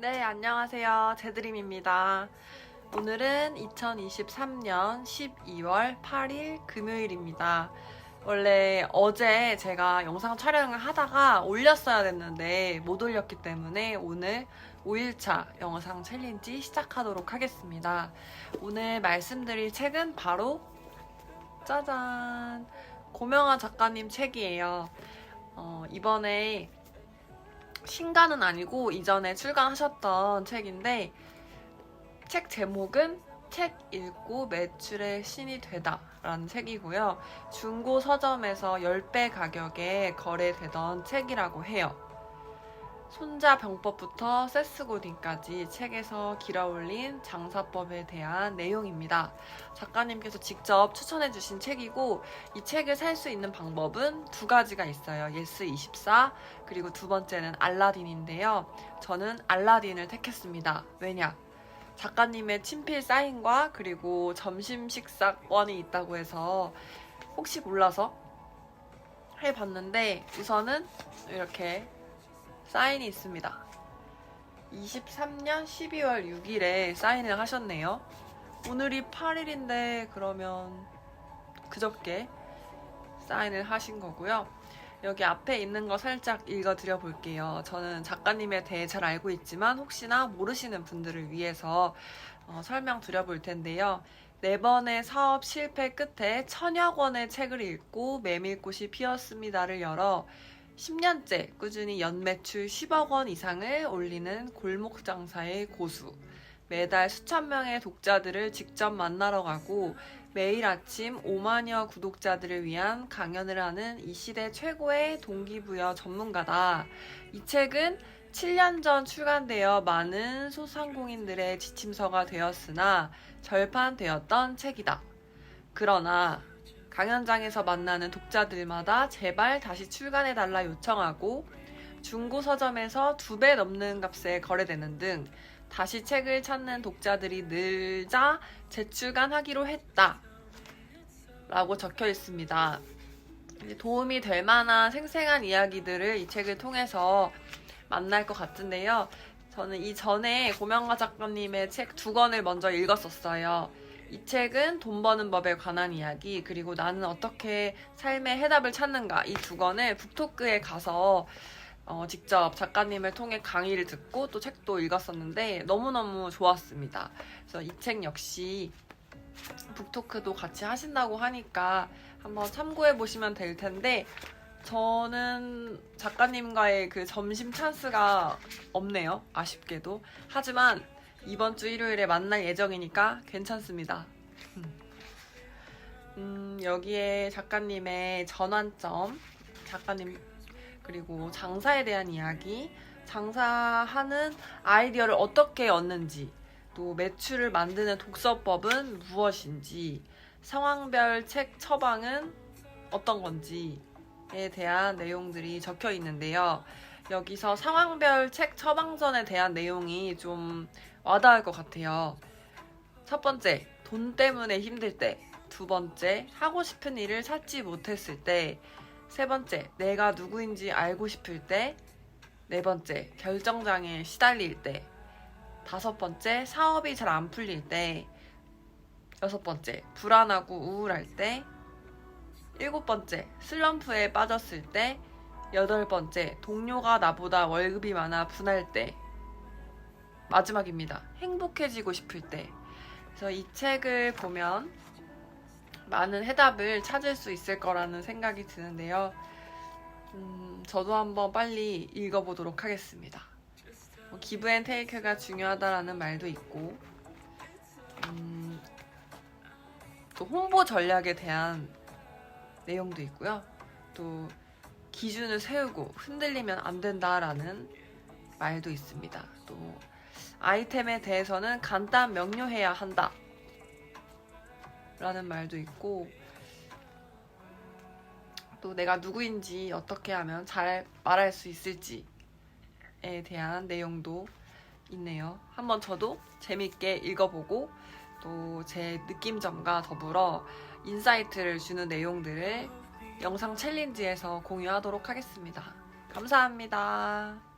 네, 안녕하세요. 제드림입니다. 오늘은 2023년 12월 8일 금요일입니다. 원래 어제 제가 영상 촬영을 하다가 올렸어야 됐는데 못 올렸기 때문에 오늘 5일차 영상 챌린지 시작하도록 하겠습니다. 오늘 말씀드릴 책은 바로 짜잔! 고명아 작가님 책이에요. 어, 이번에 신간은 아니고 이전에 출간하셨던 책인데 책 제목은 책 읽고 매출의 신이 되다 라는 책이고요. 중고 서점에서 10배 가격에 거래되던 책이라고 해요. 손자 병법부터 세스고딩까지 책에서 길어올린 장사법에 대한 내용입니다. 작가님께서 직접 추천해 주신 책이고 이 책을 살 수 있는 방법은 두 가지가 있어요. 예스24 그리고 두 번째는 알라딘인데요. 저는 알라딘을 택했습니다. 왜냐? 작가님의 친필 사인과 그리고 점심 식사권이 있다고 해서 혹시 몰라서 해봤는데 우선은 이렇게 사인이 있습니다. 23년 12월 6일에 사인을 하셨네요. 오늘이 8일인데 그러면 그저께 사인을 하신 거고요. 여기 앞에 있는 거 살짝 읽어드려 볼게요. 저는 작가님에 대해 잘 알고 있지만 혹시나 모르시는 분들을 위해서 어, 설명 드려 볼 텐데요. 네 번의 사업 실패 끝에 천여 권의 책을 읽고 메밀꽃이 피었습니다를 열어 10년째 꾸준히 연 매출 10억 원 이상을 올리는 골목 장사의 고수. 매달 수천 명의 독자들을 직접 만나러 가고 매일 아침 5만여 구독자들을 위한 강연을 하는 이 시대 최고의 동기부여 전문가다. 이 책은 7년 전 출간되어 많은 소상공인들의 지침서가 되었으나 절판되었던 책이다. 그러나 강연장에서 만나는 독자들마다 제발 다시 출간해달라 요청하고 중고 서점에서 두 배 넘는 값에 거래되는 등 다시 책을 찾는 독자들이 늘자 재출간하기로 했다. 라고 적혀 있습니다. 도움이 될 만한 생생한 이야기들을 이 책을 통해서 만날 것 같은데요. 저는 이전에 고명가 작가님의 책 두 권을 먼저 읽었었어요. 이 책은 돈 버는 법에 관한 이야기, 그리고 나는 어떻게 삶의 해답을 찾는가, 이 두 권을 북토크에 가서 어, 직접 작가님을 통해 강의를 듣고 또 책도 읽었었는데 너무너무 좋았습니다. 그래서 이 책 역시 북토크도 같이 하신다고 하니까 한번 참고해 보시면 될 텐데 저는 작가님과의 그 점심 찬스가 없네요. 아쉽게도. 하지만 이번 주 일요일에 만날 예정이니까 괜찮습니다. 음, 여기에 작가님의 전환점, 작가님 그리고 장사에 대한 이야기, 장사하는 아이디어를 어떻게 얻는지, 또 매출을 만드는 독서법은 무엇인지, 상황별 책 처방은 어떤 건지에 대한 내용들이 적혀 있는데요. 여기서 상황별 책 처방전에 대한 내용이 좀 와닿을 것 같아요. 첫 번째, 돈 때문에 힘들 때. 두 번째, 하고 싶은 일을 찾지 못했을 때. 세 번째, 내가 누구인지 알고 싶을 때. 네 번째, 결정장애에 시달릴 때. 다섯 번째, 사업이 잘 안 풀릴 때. 여섯 번째, 불안하고 우울할 때. 일곱 번째, 슬럼프에 빠졌을 때. 여덟 번째, 동료가 나보다 월급이 많아 분할 때. 마지막입니다. 행복해지고 싶을 때. 그래서 이 책을 보면 많은 해답을 찾을 수 있을 거라는 생각이 드는데요. 음, 저도 한번 빨리 읽어보도록 하겠습니다. 뭐, 기브 앤 테이크가 중요하다라는 말도 있고, 음, 또 홍보 전략에 대한 내용도 있고요. 또 기준을 세우고 흔들리면 안 된다라는 말도 있습니다. 또 아이템에 대해서는 간단 명료해야 한다. 라는 말도 있고, 또 내가 누구인지 어떻게 하면 잘 말할 수 있을지에 대한 내용도 있네요. 한번 저도 재밌게 읽어보고, 또 제 느낌점과 더불어 인사이트를 주는 내용들을 영상 챌린지에서 공유하도록 하겠습니다. 감사합니다.